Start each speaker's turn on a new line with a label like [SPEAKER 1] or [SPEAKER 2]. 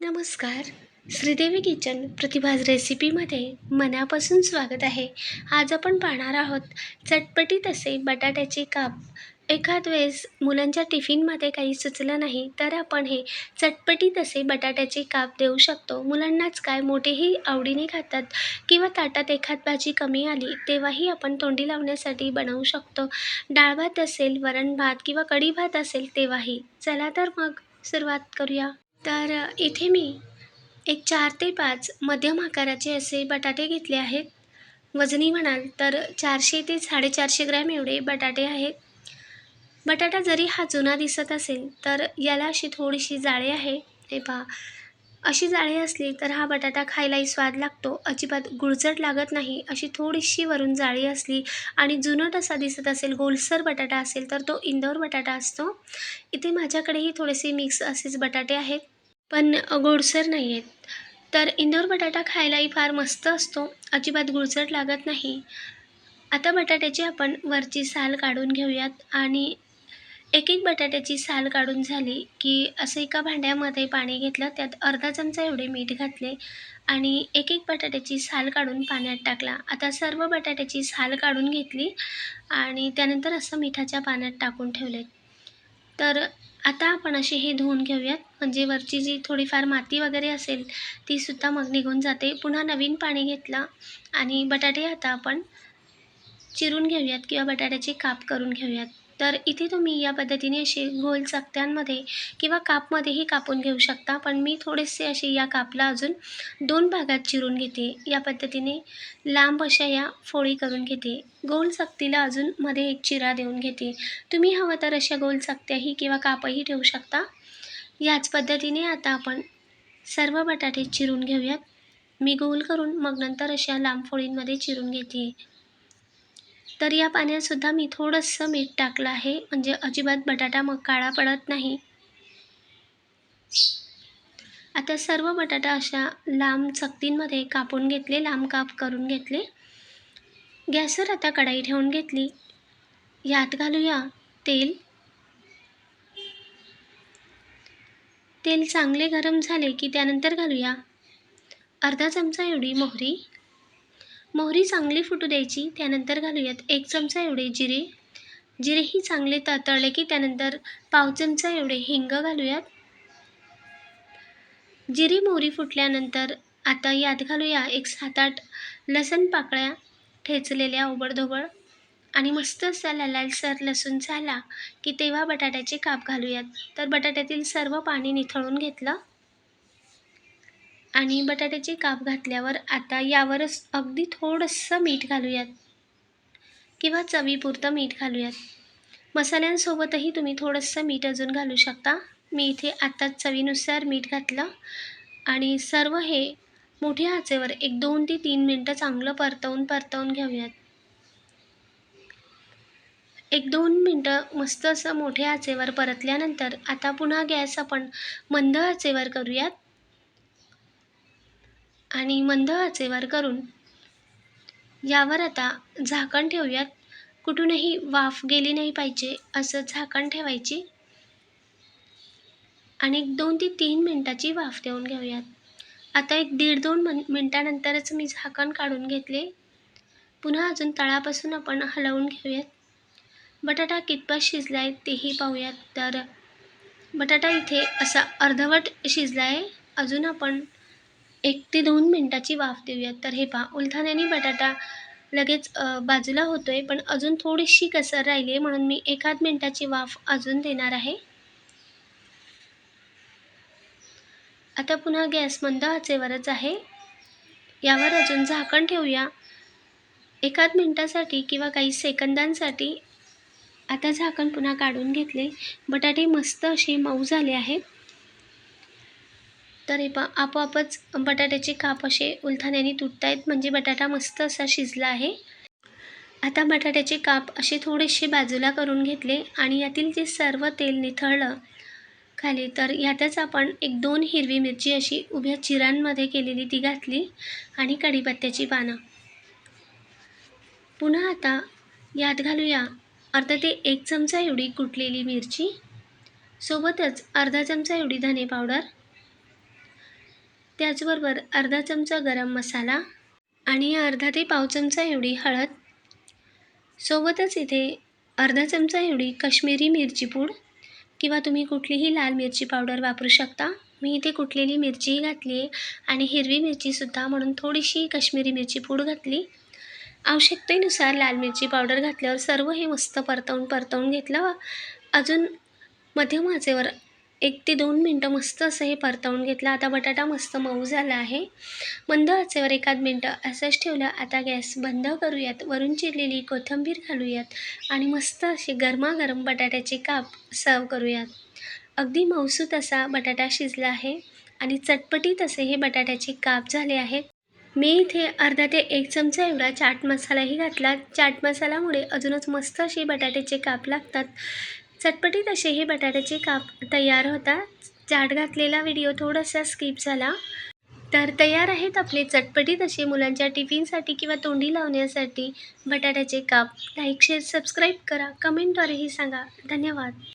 [SPEAKER 1] नमस्कार. श्रीदेवी किचन प्रतिभाज रेसिपीमध्ये मनापासून स्वागत आहे. आज आपण पाहणार आहोत चटपटीत असे बटाट्याचे काप. एखाद वेळेस मुलांच्या टिफिनमध्ये काही सुचलं नाही तर आपण हे चटपटीत असे बटाट्याचे काप देऊ शकतो. मुलांनाच काय मोठेही आवडीने खातात किंवा ताटात एखाद भाजी कमी आली तेव्हाही आपण तोंडी लावण्यासाठी बनवू शकतो. डाळ भात असेल वरण भात किंवा कढी भात असेल तेव्हाही. चला तर मग सुरुवात करूया. तर इथे मी एक चार ते पाच मध्यम आकाराचे असे बटाटे घेतले आहेत. वजनी म्हणाल तर चारशे ते साडेचारशे ग्रॅम एवढे बटाटे आहेत. बटाटा जरी हा जुना दिसत असेल तर याला अशी थोडीशी जाळे आहे. हे पहा अशी जाळी असली तर हा बटाटा खायलाही स्वाद लागतो. अजिबात गुळचट लागत नाही. अशी थोडीशी वरून जाळी असली आणि जुनट असा दिसत असेल गोलसर बटाटा असेल तर तो इंदोर बटाटा असतो. इथे माझ्याकडेही थोडेसे मिक्स असेच बटाटे आहेत पण गोडसर नाही आहेत तर इंदोर बटाटा खायलाही फार मस्त असतो. अजिबात गुळचट लागत नाही. आता बटाट्याची आपण वरची साल काढून घेऊयात आणि एक एक बटाट्याची साल काढून झाली की असं एका भांड्यामध्ये पाणी घेतलं त्यात अर्धा चमचा एवढे मीठ घातले आणि एक एक बटाट्याची साल काढून पाण्यात टाकला. आता सर्व बटाट्याची साल काढून घेतली आणि त्यानंतर असं मिठाच्या पाण्यात टाकून ठेवले. तर आता आपण असे हे धुवून घेऊयात. म्हणजे वरची जी थोडीफार माती वगैरे असेल तीसुद्धा मग निघून जाते. पुन्हा नवीन पाणी घेतलं आणि बटाटे आता आपण चिरून घेऊयात किंवा बटाट्याचे काप करून घेऊयात. तर इथे तुम्ही या पद्धतीने असे गोल चकत्यांमध्ये किंवा कापमध्येही कापून घेऊ शकता. पण मी थोडेसे असे या कापला अजून दोन भागात चिरून घेते. या पद्धतीने लांब अशा या फोळी करून घेते. गोल चकतीला अजून मध्ये एक चिरा देऊन घेते. तुम्ही हवं तर अशा गोल चकत्याही किंवा कापही ठेवू शकता. याच पद्धतीने आता आपण सर्व बटाटे चिरून घेऊयात. मी गोल करून मग नंतर अशा लांब फोळींमध्ये चिरून घेते. तर या पाण्यातसुद्धा मी थोडंसं मीठ टाकलं आहे. म्हणजे अजिबात बटाटा मग काळा पडत नाही. आता सर्व बटाटा अशा लांब चकतींमध्ये कापून घेतले लांब काप करून घेतले. गॅसवर आता कढाई ठेवून घेतली. यात घालूया तेल. तेल चांगले गरम झाले की त्यानंतर घालूया. अर्धा चमचा एवढी मोहरी. मोहरी चांगली फुटू द्यायची त्यानंतर घालूयात एक चमचा एवढे जिरे. जिरेही चांगले तळले की त्यानंतर पाव चमचा एवढे हिंग घालूयात. जिरे मोहरी फुटल्यानंतर आता यात घालूया एक सात आठ लसण पाकळ्या ठेचलेल्या ओबडधोबड. आणि मस्त असा लालसर लसूण झाला की तेव्हा बटाट्याचे काप घालूयात. तर बटाट्यातील सर्व पाणी निथळून घेतलं. आणि बटाट्याचे काप घातल्यावर आता यावरच अगदी थोडंसं मीठ घालूयात. किंवा चवीपुरतं मीठ घालूयात. मसाल्यांसोबतही तुम्ही थोडंसं मीठ अजून घालू शकता. मी इथे आत्ताच चवीनुसार मीठ घातलं. आणि सर्व हे मोठ्या आचेवर एक दोन ते तीन मिनटं चांगलं परतवून परतवून घेऊयात. एक दोन मिनटं मस्त असं मोठ्या आचेवर परतल्यानंतर आता पुन्हा गॅस आपण मंद आचेवर करूयात. आणि मंद आचेवर करून. यावर आता झाकण ठेवूयात. कुठूनही वाफ गेली नाही पाहिजे असं झाकण ठेवायची. आणि एक दोन ते तीन मिनटाची वाफ देऊन घेऊयात. आता एक दीड दोन मन मिनटानंतरच मी झाकण काढून घेतले. पुन्हा अजून तळापासून आपण हलवून घेऊयात. बटाटा कितपत शिजला आहे तेही पाहूयात. तर बटाटा इथे असा अर्धवट शिजला आहे अजून आपण एक ते दोन मिनटाची वाफ देऊयात. तर हे पहा उलथाण्याने बटाटा लगेच बाजूला होतो आहे पण अजून थोडीशी कसर राहिली आहे म्हणून मी एखाद मिनटाची वाफ अजून देणार आहे. आता पुन्हा गॅस मंद आचेवरच आहे. यावर अजून झाकण ठेवूया. एखाद मिनटासाठी किंवा काही सेकंदांसाठी आता झाकण पुन्हा काढून घेतले. बटाटे मस्त असे मऊ झाले आहेत. तर हे पा आपोआपच बटाट्याचे काप असे उलथाण्याने तुटत आहेत म्हणजे बटाटा मस्त असा शिजला आहे. आता बटाट्याचे काप असे थोडेसे बाजूला करून घेतले आणि यातील जे सर्व तेल निथळलं खाली तर यातच आपण एक दोन हिरवी मिरची अशी उभ्या चिरांमध्ये केलेली ती घातली आणि कढीपत्त्याची पानं. पुन्हा आता यात घालूया अर्धा ते एक चमचा एवढी कुटलेली मिरची सोबतच अर्धा चमचा एवढी धने पावडर त्याचबरोबर अर्धा चमचा गरम मसाला आणि अर्धा ते पाव चमचा एवढी हळद. सोबतच इथे अर्धा चमचा एवढी कश्मीरी मिरची पूड किंवा तुम्ही कुठलीही लाल मिरची पावडर वापरू शकता. मी इथे कुठलेली मिरचीही घातली आहे आणि हिरवी मिरचीसुद्धा म्हणून थोडीशी कश्मीरी मिरची पूड घातली. आवश्यकतेनुसार लाल मिरची पावडर घातल्यावर सर्व हे मस्त परतवून परतवून घेतलं. अजून मध्यम आचेवर एक ते दोन मिनटं मस्त असं हे परतवून घेतलं. आता बटाटा मस्त मऊ झाला आहे. मंद आचेवर एखाद मिनटं असंच ठेवलं. आता गॅस बंद करूयात. वरून चिरलेली कोथिंबीर घालूयात आणि मस्त असे गरमागरम बटाट्याचे काप सर्व करूयात. अगदी मऊसूत असा बटाटा शिजला आहे आणि चटपटीत असे हे बटाट्याचे काप झाले आहेत. मी इथे अर्धा ते एक चमचा एवढा चाट मसालाही घातला. चाट मसाल्यामुळे अजूनच मस्त असे बटाट्याचे काप लागतात. चटपटीत असे हे बटाट्याचे काप तयार होतात चाट घातलेला व्हिडिओ थोडासा स्किप झाला. तर तयार आहेत आपले चटपटीत असे मुलांच्या टिफिनसाठी किंवा तोंडी लावण्यासाठी बटाट्याचे काप. लाईक शेअर सबस्क्राईब करा. कमेंटद्वारेही सांगा. धन्यवाद.